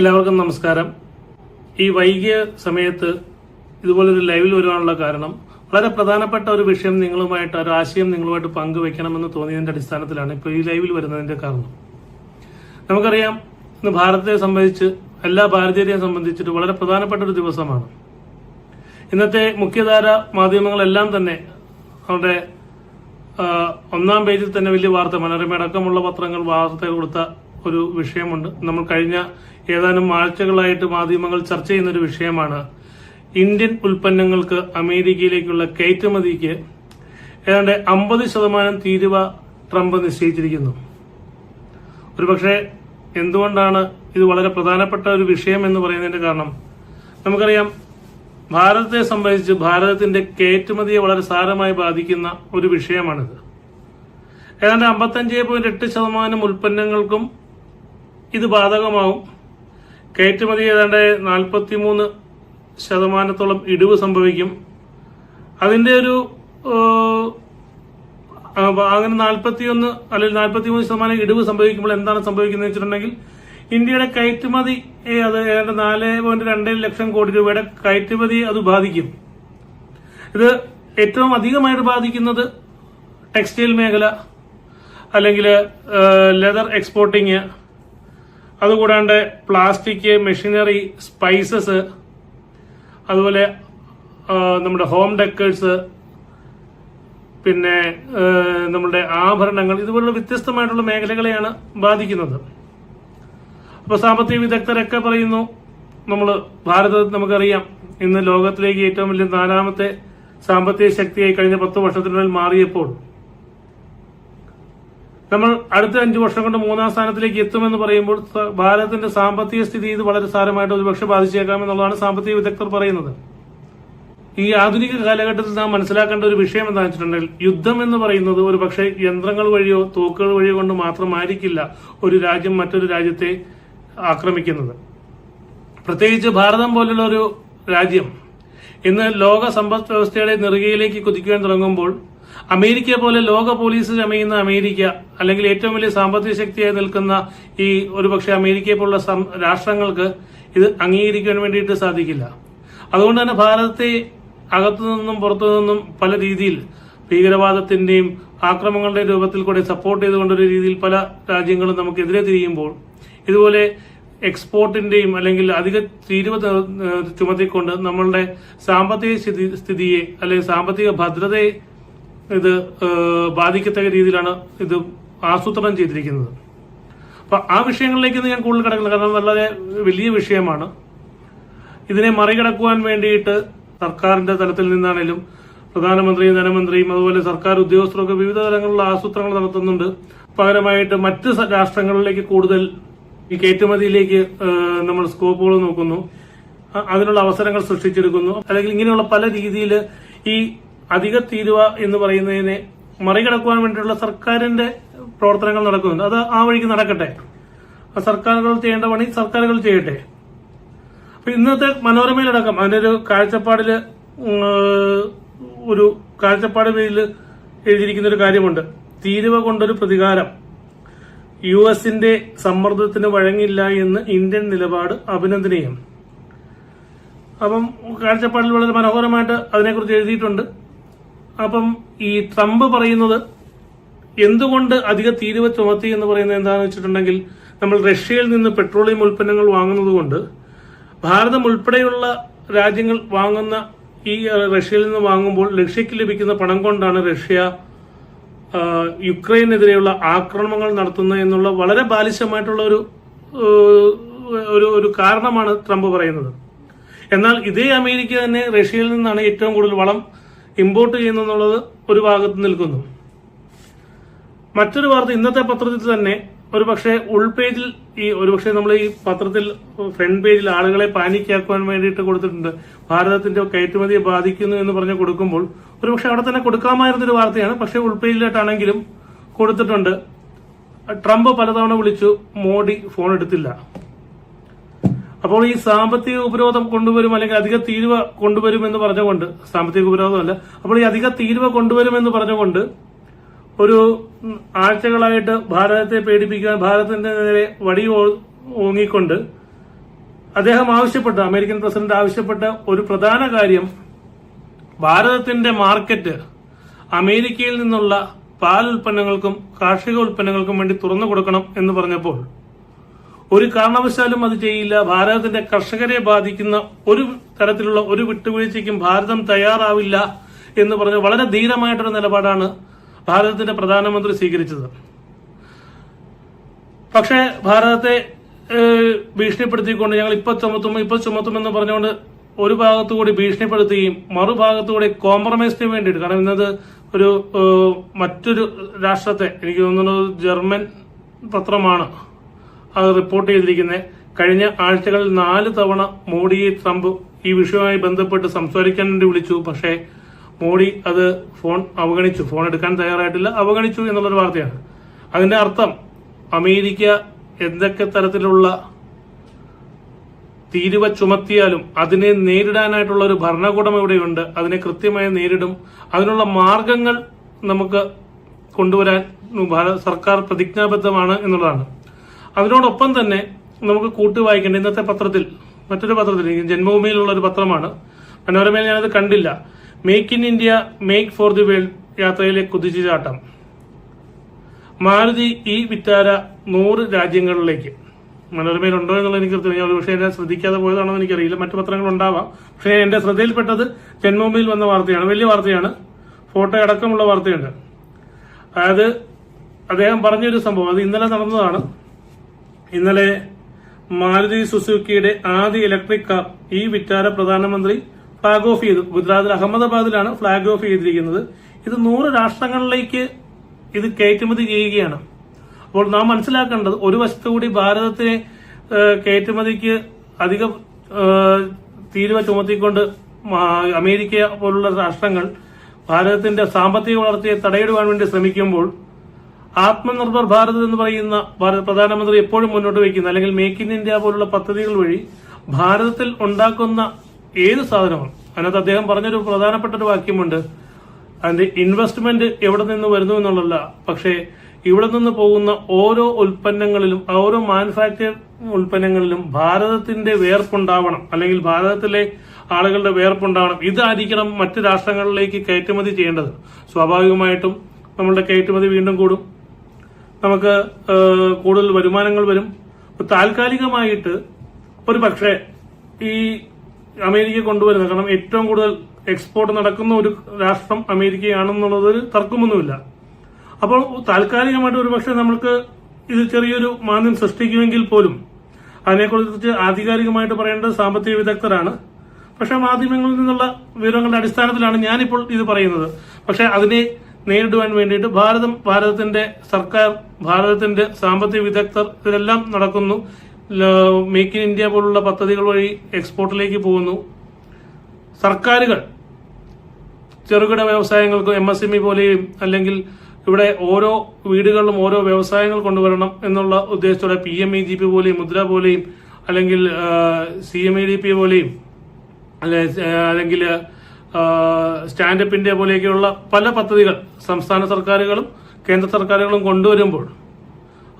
എല്ലാവർക്കും നമസ്കാരം. ഈ വൈകിയ സമയത്ത് ഇതുപോലൊരു ലൈവിൽ വരുവാനുള്ള കാരണം വളരെ പ്രധാനപ്പെട്ട ഒരു വിഷയം നിങ്ങളുമായിട്ട് ഒരു ആശയം നിങ്ങളുമായിട്ട് പങ്കുവെക്കണമെന്ന് തോന്നിയതിന്റെ അടിസ്ഥാനത്തിലാണ് ഇപ്പോൾ ഈ ലൈവിൽ വരുന്നതിന്റെ കാരണം. നമുക്കറിയാം ഇന്ന് ഭാരതത്തെ സംബന്ധിച്ച് എല്ലാ ഭാരതീയരെയും സംബന്ധിച്ചിട്ട് വളരെ പ്രധാനപ്പെട്ട ഒരു ദിവസമാണ്. ഇന്നത്തെ മുഖ്യധാര മാധ്യമങ്ങളെല്ലാം തന്നെ അവരുടെ ഒന്നാം പേജിൽ തന്നെ വലിയ വാർത്ത മനോരമ അടക്കമുള്ള പത്രങ്ങൾ വാർത്ത കൊടുത്ത ഒരു വിഷയമുണ്ട്. നമ്മൾ കഴിഞ്ഞ ഏതാനും ആഴ്ചകളായിട്ട് മാധ്യമങ്ങൾ ചർച്ച ചെയ്യുന്ന ഒരു വിഷയമാണ്. ഇന്ത്യൻ ഉൽപ്പന്നങ്ങൾക്ക് അമേരിക്കയിലേക്കുള്ള കയറ്റുമതിക്ക് ഏതാണ്ട് അമ്പത് ശതമാനം തീരുവ ട്രംപ് നിശ്ചയിച്ചിരിക്കുന്നു. ഒരുപക്ഷെ എന്തുകൊണ്ടാണ് ഇത് വളരെ പ്രധാനപ്പെട്ട ഒരു വിഷയം എന്ന് പറയുന്നതിന്റെ കാരണം? നമുക്കറിയാം ഭാരതത്തെ സംബന്ധിച്ച് ഭാരതത്തിന്റെ കയറ്റുമതിയെ വളരെ സാരമായി ബാധിക്കുന്ന ഒരു വിഷയമാണിത്. ഏതാണ്ട് അമ്പത്തഞ്ച് പോയിന്റ് എട്ട് ശതമാനം ഉൽപ്പന്നങ്ങൾക്കും ഇത് ബാധകമാവും. കയറ്റുമതി ഏതാണ്ട് നാൽപ്പത്തിമൂന്ന് ശതമാനത്തോളം ഇടിവ് സംഭവിക്കും. അതിന്റെ ഒരു അങ്ങനെ നാൽപ്പത്തിയൊന്ന് അല്ലെങ്കിൽ നാൽപ്പത്തിമൂന്ന് ശതമാനം ഇടിവ് സംഭവിക്കുമ്പോൾ എന്താണ് സംഭവിക്കുന്നത് വെച്ചിട്ടുണ്ടെങ്കിൽ ഇന്ത്യയുടെ കയറ്റുമതി അത് ഏതാണ്ട് നാല് പോയിന്റ് രണ്ട് ലക്ഷം കോടി രൂപയുടെ കയറ്റുമതി അത് ബാധിക്കും. ഇത് ഏറ്റവും അധികമായിട്ട് ബാധിക്കുന്നത് ടെക്സ്റ്റൈൽ മേഖല അല്ലെങ്കിൽ ലെതർ എക്സ്പോർട്ടിങ് അതുകൂടാണ്ട് പ്ലാസ്റ്റിക് മെഷീനറി സ്പൈസസ് അതുപോലെ നമ്മുടെ ഹോം ഡെക്കേഴ്സ് പിന്നെ നമ്മുടെ ആഭരണങ്ങൾ ഇതുപോലുള്ള വ്യത്യസ്തമായിട്ടുള്ള മേഖലകളെയാണ് ബാധിക്കുന്നത്. അപ്പോൾ സാമ്പത്തിക വിദഗ്ധരൊക്കെ പറയുന്നു നമ്മൾ ഭാരതത്തിൽ നമുക്കറിയാം ഇന്ന് ലോകത്തിലേക്ക് ഏറ്റവും വലിയ നാലാമത്തെ സാമ്പത്തിക ശക്തിയായി കഴിഞ്ഞ പത്ത് വർഷത്തിനുള്ളിൽ മാറിയപ്പോൾ. നമ്മൾ അടുത്ത അഞ്ചു വർഷം കൊണ്ട് മൂന്നാം സ്ഥാനത്തിലേക്ക് എത്തുമെന്ന് പറയുമ്പോൾ ഭാരതത്തിന്റെ സാമ്പത്തിക സ്ഥിതി ഇത് വളരെ സാരമായിട്ട് ഒരുപക്ഷെ ബാധിച്ചേക്കാമെന്നുള്ളതാണ് സാമ്പത്തിക വിദഗ്ധർ പറയുന്നത്. ഈ ആധുനിക കാലഘട്ടത്തിൽ നാം മനസ്സിലാക്കേണ്ട ഒരു വിഷയം എന്താ വെച്ചിട്ടുണ്ടെങ്കിൽ യുദ്ധം എന്ന് പറയുന്നത് ഒരു പക്ഷേ യന്ത്രങ്ങൾ വഴിയോ തോക്കുകൾ വഴിയോ കൊണ്ട് മാത്രമായിരിക്കില്ല ഒരു രാജ്യം മറ്റൊരു രാജ്യത്തെ ആക്രമിക്കുന്നത്. പ്രത്യേകിച്ച് ഭാരതം പോലുള്ള ഒരു രാജ്യം ഇന്ന് ലോക സമ്പദ് വ്യവസ്ഥയുടെ നെറുകയിലേക്ക് കുതിക്കുവാൻ തുടങ്ങുമ്പോൾ അമേരിക്ക പോലെ ലോക പോലീസ് ചമയുന്ന അമേരിക്ക അല്ലെങ്കിൽ ഏറ്റവും വലിയ സാമ്പത്തിക ശക്തിയായി നിൽക്കുന്ന ഈ ഒരുപക്ഷെ അമേരിക്കയെ പോലുള്ള രാഷ്ട്രങ്ങൾക്ക് ഇത് അംഗീകരിക്കാൻ വേണ്ടിയിട്ട് സാധിക്കില്ല. അതുകൊണ്ട് തന്നെ ഭാരതത്തെ അകത്തു നിന്നും പുറത്തു നിന്നും പല രീതിയിൽ ഭീകരവാദത്തിന്റെയും ആക്രമണങ്ങളുടെ രൂപത്തിൽ കൂടെ സപ്പോർട്ട് ചെയ്തുകൊണ്ടൊരു രീതിയിൽ പല രാജ്യങ്ങളും നമുക്കെതിരെ തിരിയുമ്പോൾ ഇതുപോലെ എക്സ്പോർട്ടിന്റെയും അല്ലെങ്കിൽ അധിക തീരുവ ചുമത്തിക്കൊണ്ട് നമ്മളുടെ സാമ്പത്തിക സ്ഥിതിയെ അല്ലെങ്കിൽ സാമ്പത്തിക ഭദ്രതയെ ഇത് ബാധിക്കത്തക്ക രീതിയിലാണ് ഇത് ആസൂത്രണം ചെയ്തിരിക്കുന്നത്. അപ്പൊ ആ വിഷയങ്ങളിലേക്ക് ഞാൻ കൂടുതൽ കിടക്കുന്നത് കാരണം വളരെ വലിയ വിഷയമാണ്. ഇതിനെ മറികടക്കുവാൻ വേണ്ടിയിട്ട് സർക്കാരിന്റെ തലത്തിൽ നിന്നാണേലും പ്രധാനമന്ത്രിയും ധനമന്ത്രിയും അതുപോലെ സർക്കാർ ഉദ്യോഗസ്ഥരൊക്കെ വിവിധ തലങ്ങളിലുള്ള ആസൂത്രണങ്ങൾ നടത്തുന്നുണ്ട്. പകരമായിട്ട് മറ്റ് രാഷ്ട്രങ്ങളിലേക്ക് കൂടുതൽ ഈ കയറ്റുമതിയിലേക്ക് നമ്മൾ സ്കോപ്പുകൾ നോക്കുന്നു. അതിനുള്ള അവസരങ്ങൾ സൃഷ്ടിച്ചെടുക്കുന്നു. അല്ലെങ്കിൽ ഇങ്ങനെയുള്ള പല രീതിയിൽ ഈ അധിക തീരുവ എന്ന് പറയുന്നതിനെ മറികടക്കുവാൻ വേണ്ടിയിട്ടുള്ള സർക്കാരിന്റെ പ്രവർത്തനങ്ങൾ നടക്കുന്നുണ്ട്. അത് ആ വഴിക്ക് നടക്കട്ടെ. സർക്കാരുകൾ ചെയ്യേണ്ട പണി സർക്കാരുകൾ ചെയ്യട്ടെ. അപ്പൊ ഇന്നത്തെ മനോരമയിലടക്കം അതിന്റെ ഒരു കാഴ്ചപ്പാടിൽ ഒരു കാഴ്ചപ്പാട് പേരിൽ എഴുതിയിരിക്കുന്ന ഒരു കാര്യമുണ്ട്. തീരുവ കൊണ്ടൊരു പ്രതികാരം. യു എസിന്റെ സമ്മർദ്ദത്തിന് വഴങ്ങില്ല എന്ന് ഇന്ത്യൻ നിലപാട് അഭിനന്ദനീയം. അപ്പം കാഴ്ചപ്പാടിൽ വളരെ മനോഹരമായിട്ട് അതിനെക്കുറിച്ച് എഴുതിയിട്ടുണ്ട്. അപ്പം ഈ ട്രംപ് പറയുന്നത് എന്തുകൊണ്ട് അധിക തീരുവ ചുമത്തി എന്ന് പറയുന്നത് എന്താണെന്ന് വെച്ചിട്ടുണ്ടെങ്കിൽ നമ്മൾ റഷ്യയിൽ നിന്ന് പെട്രോളിയം ഉൽപ്പന്നങ്ങൾ വാങ്ങുന്നത് കൊണ്ട് ഭാരതം ഉൾപ്പെടെയുള്ള രാജ്യങ്ങൾ വാങ്ങുന്ന ഈ റഷ്യയിൽ നിന്ന് വാങ്ങുമ്പോൾ റഷ്യക്ക് ലഭിക്കുന്ന പണം കൊണ്ടാണ് റഷ്യ യുക്രൈനെതിരെയുള്ള ആക്രമണങ്ങൾ നടത്തുന്നത് എന്നുള്ള വളരെ ബാലിശമായിട്ടുള്ള ഒരു ഒരു ഒരു കാരണമാണ് ട്രംപ് പറയുന്നത്. എന്നാൽ ഇതേ അമേരിക്ക തന്നെ റഷ്യയിൽ നിന്നാണ് ഏറ്റവും കൂടുതൽ വളം ഇമ്പോർട്ട് ചെയ്യുന്നു എന്നുള്ളത് ഒരു ഭാഗത്ത് നിൽക്കുന്നു. മറ്റൊരു വാർത്ത ഇന്നത്തെ പത്രത്തിൽ തന്നെ ഒരു പക്ഷേ ഉൾപേജിൽ ഈ ഒരുപക്ഷെ നമ്മൾ ഈ പത്രത്തിൽ ഫ്രണ്ട് പേജിൽ ആളുകളെ പാനിക്കാക്കുവാൻ വേണ്ടിയിട്ട് കൊടുത്തിട്ടുണ്ട്. ഭാരതത്തിന്റെ കയറ്റുമതിയെ ബാധിക്കുന്നു എന്ന് പറഞ്ഞ് കൊടുക്കുമ്പോൾ ഒരുപക്ഷെ അവിടെ തന്നെ കൊടുക്കാമായിരുന്നൊരു വാർത്തയാണ്. പക്ഷെ ഉൾപേജിലായിട്ടാണെങ്കിലും കൊടുത്തിട്ടുണ്ട്. ട്രംപ് പലതവണ വിളിച്ചു മോഡി ഫോൺ എടുത്തില്ല. അപ്പോൾ ഈ സാമ്പത്തിക ഉപരോധം കൊണ്ടുവരും അല്ലെങ്കിൽ അധിക തീരുവ കൊണ്ടുവരും എന്ന് പറഞ്ഞുകൊണ്ട് സാമ്പത്തിക ഉപരോധമല്ല അപ്പോൾ ഈ അധിക തീരുവ കൊണ്ടുവരും എന്ന് പറഞ്ഞുകൊണ്ട് ഒരു ആഴ്ചകളായിട്ട് ഭാരതത്തെ പേടിപ്പിക്കാൻ ഭാരതത്തിന്റെ നേരെ വടി ഓങ്ങിക്കൊണ്ട് അദ്ദേഹം ആവശ്യപ്പെട്ട അമേരിക്കൻ പ്രസിഡന്റ് ആവശ്യപ്പെട്ട ഒരു പ്രധാന കാര്യം ഭാരതത്തിന്റെ മാർക്കറ്റ് അമേരിക്കയിൽ നിന്നുള്ള പാൽ ഉൽപ്പന്നങ്ങൾക്കും കാർഷിക ഉൽപ്പന്നങ്ങൾക്കും വേണ്ടി തുറന്നു കൊടുക്കണം എന്ന് പറഞ്ഞപ്പോൾ ഒരു കാരണവശാലും അത് ചെയ്യില്ല. ഭാരതത്തിന്റെ കർഷകരെ ബാധിക്കുന്ന ഒരു തരത്തിലുള്ള ഒരു വിട്ടുവീഴ്ചയ്ക്കും ഭാരതം തയ്യാറാവില്ല എന്ന് പറഞ്ഞ് വളരെ ധീരമായിട്ടൊരു നിലപാടാണ് ഭാരതത്തിന്റെ പ്രധാനമന്ത്രി സ്വീകരിച്ചത്. പക്ഷേ ഭാരതത്തെ ഭീഷണിപ്പെടുത്തിക്കൊണ്ട് ഞങ്ങൾ ഇപ്പൊ ചുമത്തും ഇപ്പൊ ചുമത്തും എന്ന് പറഞ്ഞുകൊണ്ട് ഒരു ഭാഗത്തുകൂടി ഭീഷണിപ്പെടുത്തുകയും മറുഭാഗത്തുകൂടി കോംപ്രമൈസിന് വേണ്ടിയിട്ട് കാരണം ഇന്നത് ഒരു മറ്റൊരു രാഷ്ട്രത്തെ എനിക്ക് തോന്നുന്നത് ജർമ്മൻ പത്രമാണ് അത് റിപ്പോർട്ട് ചെയ്തിരിക്കുന്നത് കഴിഞ്ഞ ആഴ്ചകളിൽ നാല് തവണ മോഡിയെ ട്രംപ് ഈ വിഷയവുമായി ബന്ധപ്പെട്ട് സംസാരിക്കാൻ വേണ്ടി വിളിച്ചു. പക്ഷേ മോഡി അത് ഫോൺ അവഗണിച്ചു. ഫോൺ എടുക്കാൻ തയ്യാറായിട്ടില്ല. അവഗണിച്ചു എന്നുള്ളൊരു വാർത്തയാണ്. അതിന്റെ അർത്ഥം അമേരിക്ക എന്തൊക്കെ തരത്തിലുള്ള തീരുവ ചുമത്തിയാലും അതിനെ നേരിടാനായിട്ടുള്ള ഒരു ഭരണകൂടം ഇവിടെയുണ്ട്. അതിനെ കൃത്യമായി നേരിടും. അതിനുള്ള മാർഗങ്ങൾ നമുക്ക് കൊണ്ടുവരാൻ സർക്കാർ പ്രതിജ്ഞാബദ്ധമാണ് എന്നുള്ളതാണ്. അതിനോടൊപ്പം തന്നെ നമുക്ക് കൂട്ടു വായിക്കേണ്ട ഇന്നത്തെ പത്രത്തിൽ മറ്റൊരു പത്രത്തിൽ ജന്മഭൂമിയിലുള്ള ഒരു പത്രമാണ്. മനോരമയിൽ ഞാനത് കണ്ടില്ല. Make in India make for the world യാത്രയിലെ കുതിച്ചുചാട്ടം. മാരുതി ഈ വിറ്റാര നൂറ് രാജ്യങ്ങളിലേക്ക്. മനോരമയിൽ ഉണ്ടോ എന്നുള്ളത് എനിക്ക് കൃത്യമായി ഒരു പക്ഷേ എന്നെ ശ്രദ്ധിക്കാതെ പോയതാണോ എനിക്കറിയില്ല. മറ്റു പത്രങ്ങൾ ഉണ്ടാവാം. പക്ഷേ എന്റെ ശ്രദ്ധയിൽപ്പെട്ടത് ജന്മഭൂമിയിൽ വന്ന വാർത്തയാണ്. വലിയ വാർത്തയാണ്. ഫോട്ടോ അടക്കമുള്ള വാർത്തയുണ്ട്. അതായത് അദ്ദേഹം പറഞ്ഞൊരു സംഭവം. അത് ഇന്നലെ നടന്നതാണ്. ഇന്നലെ മാരുതി സുസുക്കിയുടെ ആദ്യ ഇലക്ട്രിക് കാർ ഈ വിറ്റാര പ്രധാനമന്ത്രി ഫ്ളാഗ് ഓഫ് ചെയ്തു. ഗുജറാത്തിൽ അഹമ്മദാബാദിലാണ് ഫ്ളാഗ് ഓഫ് ചെയ്തിരിക്കുന്നത്. ഇത് നൂറ് രാഷ്ട്രങ്ങളിലേക്ക് ഇത് കയറ്റുമതി ചെയ്യുകയാണ്. അപ്പോൾ നാം മനസ്സിലാക്കേണ്ടത് ഒരു വശത്തു കൂടി ഭാരതത്തിനെ കയറ്റുമതിക്ക് അധികം തീരുവ ചുമത്തിക്കൊണ്ട് അമേരിക്ക പോലുള്ള രാഷ്ട്രങ്ങൾ ഭാരതത്തിന്റെ സാമ്പത്തിക വളർച്ചയെ തടയിടുവാൻ വേണ്ടി ശ്രമിക്കുമ്പോൾ ആത്മനിർഭർ ഭാരത് എന്ന് പറയുന്ന പ്രധാനമന്ത്രി എപ്പോഴും മുന്നോട്ട് വയ്ക്കുന്ന അല്ലെങ്കിൽ മേക്ക് ഇൻ ഇന്ത്യ പോലുള്ള പദ്ധതികൾ വഴി ഭാരതത്തിൽ ഉണ്ടാക്കുന്ന ഏത് സാധനവും അതിനകത്ത് അദ്ദേഹം പറഞ്ഞൊരു പ്രധാനപ്പെട്ട ഒരു വാക്യമുണ്ട്. അതിന്റെ ഇൻവെസ്റ്റ്മെന്റ് എവിടെ നിന്ന് വരുന്നു എന്നുള്ളതല്ല. പക്ഷേ ഇവിടെ നിന്ന് പോകുന്ന ഓരോ ഉൽപ്പന്നങ്ങളിലും ഓരോ മാനുഫാക്ചർ ഉൽപ്പന്നങ്ങളിലും ഭാരതത്തിന്റെ വേർപ്പുണ്ടാവണം. അല്ലെങ്കിൽ ഭാരതത്തിലെ ആളുകളുടെ വേർപ്പുണ്ടാവണം. ഇതായിരിക്കണം മറ്റ് രാഷ്ട്രങ്ങളിലേക്ക് കയറ്റുമതി ചെയ്യേണ്ടത്. സ്വാഭാവികമായിട്ടും നമ്മളുടെ കയറ്റുമതി വീണ്ടും കൂടും. നമുക്ക് കൂടുതൽ വരുമാനങ്ങൾ വരും. താൽക്കാലികമായിട്ട് ഒരു പക്ഷേ ഈ അമേരിക്ക കൊണ്ടുവരുന്നത് കാരണം ഏറ്റവും കൂടുതൽ എക്സ്പോർട്ട് നടക്കുന്ന ഒരു രാഷ്ട്രം അമേരിക്കയാണെന്നുള്ളതിൽ തർക്കമൊന്നുമില്ല. അപ്പോൾ താൽക്കാലികമായിട്ട് ഒരു പക്ഷേ നമ്മൾക്ക് ഇത് ചെറിയൊരു മാന്ദ്യം സൃഷ്ടിക്കുമെങ്കിൽ പോലും അതിനെക്കുറിച്ച് ആധികാരികമായിട്ട് പറയേണ്ടത് സാമ്പത്തിക വിദഗ്ധരാണ്. പക്ഷെ മാധ്യമങ്ങളിൽ നിന്നുള്ള വിവരങ്ങളുടെ അടിസ്ഥാനത്തിലാണ് ഞാനിപ്പോൾ ഇത് പറയുന്നത്. പക്ഷെ അതിനെ നേരിടുവാൻ വേണ്ടിയിട്ട് ഭാരതം ഭാരതത്തിന്റെ സർക്കാർ ഭാരതത്തിന്റെ സാമ്പത്തിക വിദഗ്ധർ ഇതെല്ലാം നടക്കുന്നു. മേക്ക് ഇൻ ഇന്ത്യ പോലുള്ള പദ്ധതികൾ വഴി എക്സ്പോർട്ടിലേക്ക് പോകുന്നു. സർക്കാരുകൾ ചെറുകിട വ്യവസായങ്ങൾക്കും എം എസ് എം ഇ പോലെയും അല്ലെങ്കിൽ ഇവിടെ ഓരോ വീടുകളിലും ഓരോ വ്യവസായങ്ങൾ കൊണ്ടുവരണം എന്നുള്ള ഉദ്ദേശത്തോടെ P M E G P പോലെയും മുദ്ര പോലെയും അല്ലെങ്കിൽ C M E D P പോലെയും അല്ലെങ്കിൽ സ്റ്റാൻഡപ്പ് ഇന്ത്യ പോലെയൊക്കെയുള്ള പല പദ്ധതികൾ സംസ്ഥാന സർക്കാരുകളും കേന്ദ്ര സർക്കാരുകളും കൊണ്ടുവരുമ്പോൾ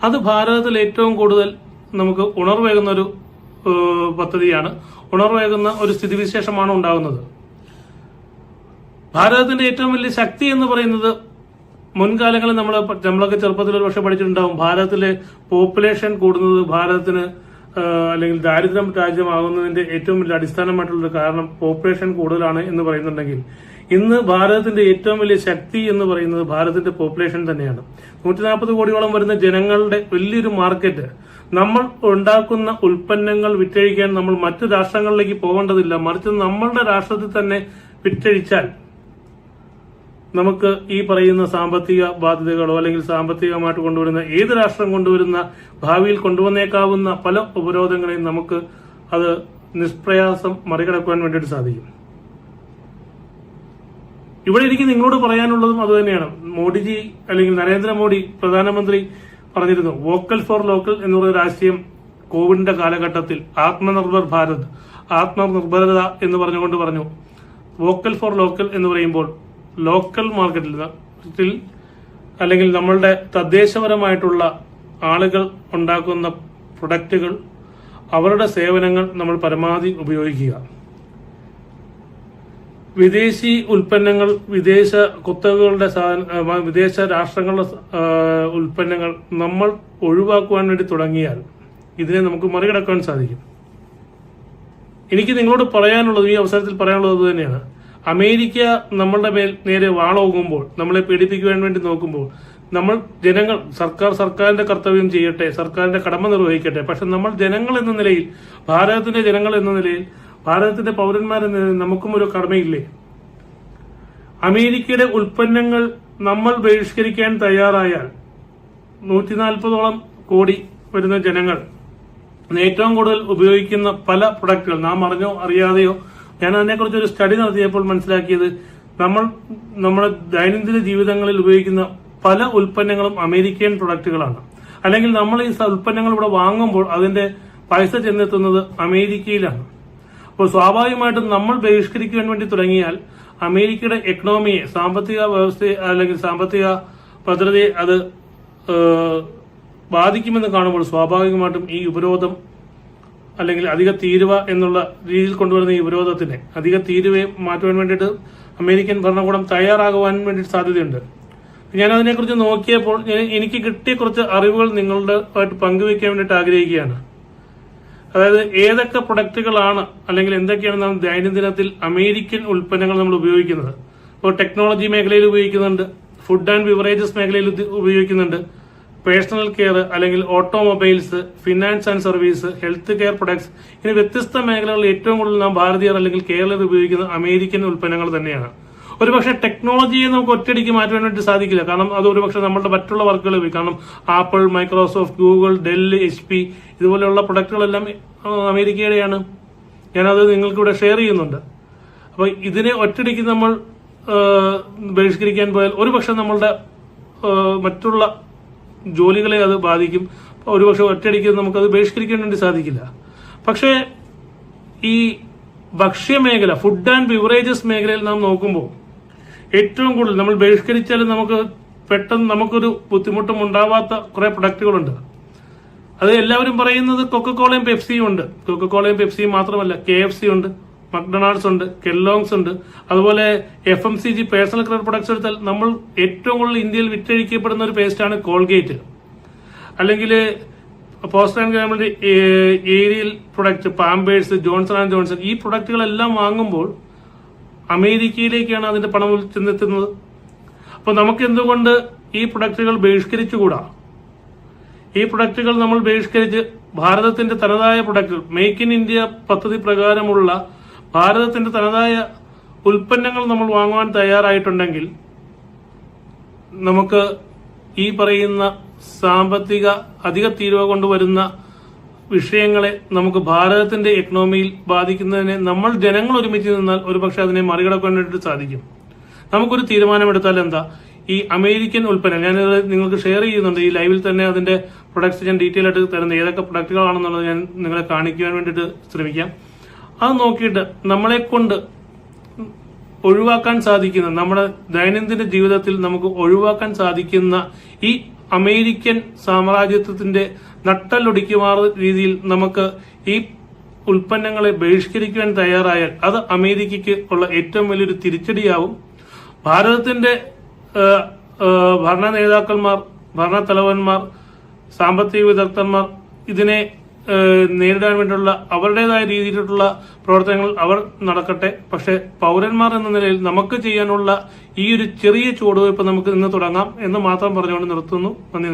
അത് ഭാരതത്തിൽ ഏറ്റവും കൂടുതൽ നമുക്ക് ഉണർവേകുന്ന ഒരു പദ്ധതിയാണ്. ഉണർവേകുന്ന ഒരു സ്ഥിതിവിശേഷമാണ് ഉണ്ടാകുന്നത്. ഭാരതത്തിന്റെ ഏറ്റവും വലിയ ശക്തി എന്ന് പറയുന്നത് മുൻകാലങ്ങളിൽ നമ്മൾ നമ്മളൊക്കെ ചെറുപ്പത്തിൽ ഒരു പക്ഷെ പഠിച്ചിട്ടുണ്ടാവും. ഭാരതത്തിലെ പോപ്പുലേഷൻ കൂടുന്നത് ഭാരതത്തിന് അല്ലെങ്കിൽ ദാരിദ്ര്യം രാജ്യമാകുന്നതിന്റെ ഏറ്റവും വലിയ അടിസ്ഥാനമായിട്ടുള്ള കാരണം പോപ്പുലേഷൻ കൂടുതലാണ് എന്ന് പറയുന്നുണ്ടെങ്കിൽ ഇന്ന് ഭാരതത്തിന്റെ ഏറ്റവും വലിയ ശക്തി എന്ന് പറയുന്നത് ഭാരതത്തിന്റെ പോപ്പുലേഷൻ തന്നെയാണ്. നൂറ്റി നാൽപ്പത് കോടിയോളം വരുന്ന ജനങ്ങളുടെ വലിയൊരു മാർക്കറ്റ് നമ്മൾ ഉണ്ടാക്കുന്ന ഉൽപ്പന്നങ്ങൾ വിറ്റഴിക്കാൻ നമ്മൾ മറ്റു രാഷ്ട്രങ്ങളിലേക്ക് പോകേണ്ടതില്ല. മറിച്ച് നമ്മളുടെ രാഷ്ട്രത്തിൽ തന്നെ വിറ്റഴിച്ചാൽ നമുക്ക് ഈ പറയുന്ന സാമ്പത്തിക ബാധ്യതകളോ അല്ലെങ്കിൽ സാമ്പത്തികമായിട്ട് കൊണ്ടുവരുന്ന ഏത് രാഷ്ട്രം കൊണ്ടുവരുന്ന ഭാവിയിൽ കൊണ്ടുവന്നേക്കാവുന്ന പല ഉപരോധങ്ങളെയും നമുക്ക് അത് നിഷ്പ്രയാസം മറികടക്കുവാൻ വേണ്ടിയിട്ട് സാധിക്കും. ഇവിടെ എനിക്ക് നിങ്ങളോട് പറയാനുള്ളതും അതുതന്നെയാണ് മോഡിജി അല്ലെങ്കിൽ നരേന്ദ്രമോദി പ്രധാനമന്ത്രി പറഞ്ഞിരുന്നു വോക്കൽ ഫോർ ലോക്കൽ എന്നുള്ള രാഷ്ട്രീയം കോവിഡിന്റെ കാലഘട്ടത്തിൽ ആത്മനിർഭർ ഭാരത് ആത്മനിർഭരത എന്ന് പറഞ്ഞുകൊണ്ട് പറഞ്ഞു. വോക്കൽ ഫോർ ലോക്കൽ എന്ന് പറയുമ്പോൾ ലോക്കൽ മാർക്കറ്റിൽ അല്ലെങ്കിൽ നമ്മളുടെ തദ്ദേശപരമായിട്ടുള്ള ആളുകൾ ഉണ്ടാക്കുന്ന പ്രൊഡക്റ്റുകൾ അവരുടെ സേവനങ്ങൾ നമ്മൾ പരമാവധി ഉപയോഗിക്കുക. വിദേശി ഉൽപ്പന്നങ്ങൾ വിദേശ കുത്തകകളുടെ വിദേശ രാഷ്ട്രങ്ങളുടെ ഉൽപ്പന്നങ്ങൾ നമ്മൾ ഒഴിവാക്കുവാൻ വേണ്ടി തുടങ്ങിയാൽ ഇതിനെ നമുക്ക് മറികടക്കാൻ സാധിക്കും. എനിക്ക് നിങ്ങളോട് പറയാനുള്ളത് ഈ അവസരത്തിൽ പറയാനുള്ളത് തന്നെയാണ് അമേരിക്ക നമ്മളുടെ മേൽ നേരെ വാളോകുമ്പോൾ നമ്മളെ പീഡിപ്പിക്കുവാൻ വേണ്ടി നോക്കുമ്പോൾ നമ്മൾ ജനങ്ങൾ സർക്കാർ സർക്കാരിന്റെ കർത്തവ്യം ചെയ്യട്ടെ സർക്കാരിന്റെ കടമ നിർവഹിക്കട്ടെ. പക്ഷെ നമ്മൾ ജനങ്ങൾ എന്ന നിലയിൽ ഭാരതത്തിന്റെ ജനങ്ങൾ എന്ന നിലയിൽ ഭാരതത്തിന്റെ പൗരന്മാരെന്ന നിലയിൽ നമുക്കും ഒരു കടമയില്ലേ? അമേരിക്കയുടെ ഉൽപ്പന്നങ്ങൾ നമ്മൾ ബഹിഷ്കരിക്കാൻ തയ്യാറായാൽ നൂറ്റി നാൽപ്പതോളം കോടി വരുന്ന ജനങ്ങൾ ഏറ്റവും കൂടുതൽ ഉപയോഗിക്കുന്ന പല പ്രൊഡക്റ്റുകൾ നാം അറിഞ്ഞോ അറിയാതെയോ ഞാൻ അതിനെക്കുറിച്ച് ഒരു സ്റ്റഡി നടത്തിയപ്പോൾ മനസ്സിലാക്കിയത് നമ്മൾ നമ്മുടെ ദൈനംദിന ജീവിതങ്ങളിൽ ഉപയോഗിക്കുന്ന പല ഉൽപ്പന്നങ്ങളും അമേരിക്കൻ പ്രൊഡക്റ്റുകളാണ് അല്ലെങ്കിൽ നമ്മൾ ഈ ഉൽപ്പന്നങ്ങൾ ഇവിടെ വാങ്ങുമ്പോൾ അതിന്റെ പൈസ ചെന്നെത്തുന്നത് അമേരിക്കയിലാണ്. അപ്പോൾ സ്വാഭാവികമായിട്ടും നമ്മൾ ബഹിഷ്കരിക്കുവാൻ വേണ്ടി തുടങ്ങിയാൽ അമേരിക്കയുടെ എക്കണോമിയെ സാമ്പത്തിക വ്യവസ്ഥയെ അല്ലെങ്കിൽ സാമ്പത്തിക ഭദ്രതയെ അത് ബാധിക്കുമെന്ന് കാണുമ്പോൾ സ്വാഭാവികമായിട്ടും ഈ ഉപരോധം അല്ലെങ്കിൽ അധിക തീരുവ എന്നുള്ള രീതിയിൽ കൊണ്ടുവരുന്ന ഈ ഉപരോധത്തിനെ അധിക തീരുവയെ മാറ്റുവാൻ വേണ്ടിയിട്ട് അമേരിക്കൻ ഭരണകൂടം തയ്യാറാകുവാൻ വേണ്ടി സാധ്യതയുണ്ട്. ഞാൻ അതിനെക്കുറിച്ച് നോക്കിയപ്പോൾ എനിക്ക് കിട്ടിയ കുറച്ച് അറിവുകൾ നിങ്ങളുടെ ആയിട്ട് പങ്കുവെക്കാൻ വേണ്ടിയിട്ട് ആഗ്രഹിക്കുകയാണ്. അതായത് ഏതൊക്കെ പ്രൊഡക്റ്റുകളാണ് അല്ലെങ്കിൽ എന്തൊക്കെയാണ് നാം ദൈനംദിനത്തിൽ അമേരിക്കൻ ഉൽപ്പന്നങ്ങൾ നമ്മൾ ഉപയോഗിക്കുന്നത്? ഇപ്പോൾ ടെക്നോളജി മേഖലയിൽ ഉപയോഗിക്കുന്നുണ്ട്. ഫുഡ് ആൻഡ് ബിവറേജസ് മേഖലയിൽ ഉപയോഗിക്കുന്നുണ്ട്. പേഴ്സണൽ കെയർ അല്ലെങ്കിൽ automobiles finance and service health care products ഇങ്ങനെ വ്യത്യസ്ത മേഖലകളിൽ ഏറ്റവും കൂടുതൽ നാം ഭാരതീയർ അല്ലെങ്കിൽ കേരളീയർ ഉപയോഗിക്കുന്ന അമേരിക്കൻ ഉൽപ്പന്നങ്ങൾ തന്നെയാണ്. ഒരുപക്ഷെ ടെക്നോളജിയെ നമുക്ക് ഒറ്റയടിക്ക് മാറ്റാൻ വേണ്ടി സാധിക്കില്ല. കാരണം അത് ഒരുപക്ഷെ നമ്മളുടെ മറ്റുള്ള വർക്കുകൾ ഉപയോഗിക്കും. കാരണം Apple Microsoft Google Dell H P ഇതുപോലെയുള്ള പ്രൊഡക്റ്റുകളെല്ലാം അമേരിക്കയുടെയാണ്. ഞാനത് നിങ്ങൾക്ക് ഇവിടെ ഷെയർ ചെയ്യുന്നുണ്ട്. അപ്പോൾ ഇതിനെ ഒറ്റയടിക്ക് നമ്മൾ ബഹിഷ്കരിക്കാൻ പോയാൽ ഒരുപക്ഷെ നമ്മളുടെ മറ്റുള്ള ജോലികളെ അത് ബാധിക്കും. ഒരുപക്ഷെ ഒറ്റയടിക്ക് നമുക്കത് ബഹിഷ്കരിക്കാൻ വേണ്ടി സാധിക്കില്ല. പക്ഷേ ഈ ഭക്ഷ്യമേഖല ഫുഡ് ആൻഡ് ബിവറേജസ് മേഖലയിൽ നാം നോക്കുമ്പോൾ ഏറ്റവും കൂടുതൽ നമ്മൾ ബഹിഷ്കരിച്ചാലും നമുക്ക് പെട്ടെന്ന് നമുക്കൊരു ബുദ്ധിമുട്ടും ഉണ്ടാവാത്ത കുറെ പ്രൊഡക്റ്റുകളുണ്ട്. അത് എല്ലാവരും പറയുന്നത് കൊക്കക്കോളയും പെപ്സിയും ഉണ്ട്. കൊക്കക്കോളയും പെപ്സിയും മാത്രമല്ല കെ എഫ് സി ഉണ്ട്. മക്ഡൊണാൾഡ്സ് ഉണ്ട് കെല്ലോങ്സ് ഉണ്ട്. അതുപോലെ F M C G personal care products എടുത്താൽ നമ്മൾ ഏറ്റവും കൂടുതൽ ഇന്ത്യയിൽ വിറ്റഴിക്കപ്പെടുന്ന ഒരു പേസ്റ്റാണ് കോൾഗേറ്റ്. അല്ലെങ്കിൽ post and Gamble Ariel product Pampers Johnson and Johnson ഈ പ്രൊഡക്റ്റുകളെല്ലാം വാങ്ങുമ്പോൾ അമേരിക്കയിലേക്കാണ് അതിന്റെ പണം ചെന്നെത്തുന്നത്. അപ്പോൾ നമുക്ക് എന്തുകൊണ്ട് ഈ പ്രൊഡക്റ്റുകൾ ബഹിഷ്കരിച്ചുകൂടാ? ഈ പ്രൊഡക്റ്റുകൾ നമ്മൾ ബഹിഷ്കരിച്ച് ഭാരതത്തിന്റെ തനതായ പ്രൊഡക്റ്റുകൾ മേക്ക് ഇൻ ഇന്ത്യ പദ്ധതി പ്രകാരമുള്ള ഭാരതത്തിന്റെ തനതായ ഉൽപ്പന്നങ്ങൾ നമ്മൾ വാങ്ങുവാൻ തയ്യാറായിട്ടുണ്ടെങ്കിൽ നമുക്ക് ഈ പറയുന്ന സാമ്പത്തിക അധിക തീരുവ കൊണ്ടുവരുന്ന വിഷയങ്ങളെ നമുക്ക് ഭാരതത്തിന്റെ എക്കണോമിയിൽ ബാധിക്കുന്നതിനെ നമ്മൾ ജനങ്ങൾ ഒരുമിച്ച് നിന്നാൽ ഒരുപക്ഷെ അതിനെ മറികടക്കാനായിട്ട് സാധിക്കും. നമുക്കൊരു തീരുമാനമെടുത്താൽ എന്താ? ഈ അമേരിക്കൻ ഉൽപ്പന്നം ഞാൻ നിങ്ങൾക്ക് ഷെയർ ചെയ്യുന്നുണ്ട് ഈ ലൈവിൽ തന്നെ അതിന്റെ പ്രൊഡക്ട്സ് ഞാൻ ഡീറ്റെയിൽ ആയിട്ട് തരുന്നത് ഏതൊക്കെ പ്രൊഡക്റ്റുകളാണെന്നുള്ളത് ഞാൻ നിങ്ങളെ കാണിക്കുവാൻ വേണ്ടിയിട്ട് ശ്രമിക്കാം. അത് നോക്കിയിട്ട് നമ്മളെ കൊണ്ട് ഒഴിവാക്കാൻ സാധിക്കുന്ന നമ്മുടെ ദൈനംദിന ജീവിതത്തിൽ നമുക്ക് ഒഴിവാക്കാൻ സാധിക്കുന്ന ഈ അമേരിക്കൻ സാമ്രാജ്യത്വത്തിന്റെ നട്ടലൊടിക്കുമാറ രീതിയിൽ നമുക്ക് ഈ ഉൽപ്പന്നങ്ങളെ ബഹിഷ്കരിക്കുവാൻ തയ്യാറായാൽ അത് അമേരിക്കയ്ക്ക് ഉള്ള ഏറ്റവും വലിയൊരു തിരിച്ചടിയാവും. ഭാരതത്തിന്റെ ഭരണ നേതാക്കന്മാർ ഭരണ തലവന്മാർ സാമ്പത്തിക വിദഗ്ധന്മാർ ഇതിനെ നേരിടാൻ വേണ്ടിയുള്ള അവരുടേതായ രീതിയിലുള്ള പ്രവർത്തനങ്ങൾ അവർ നടക്കട്ടെ. പക്ഷെ പൗരന്മാർ എന്ന നിലയിൽ നമുക്ക് ചെയ്യാനുള്ള ഈ ഒരു ചെറിയ ചുവടുവയ്പ് നമുക്ക് ഇന്ന് തുടങ്ങാം എന്ന് മാത്രം പറഞ്ഞുകൊണ്ട് നിർത്തുന്നു. നന്ദി.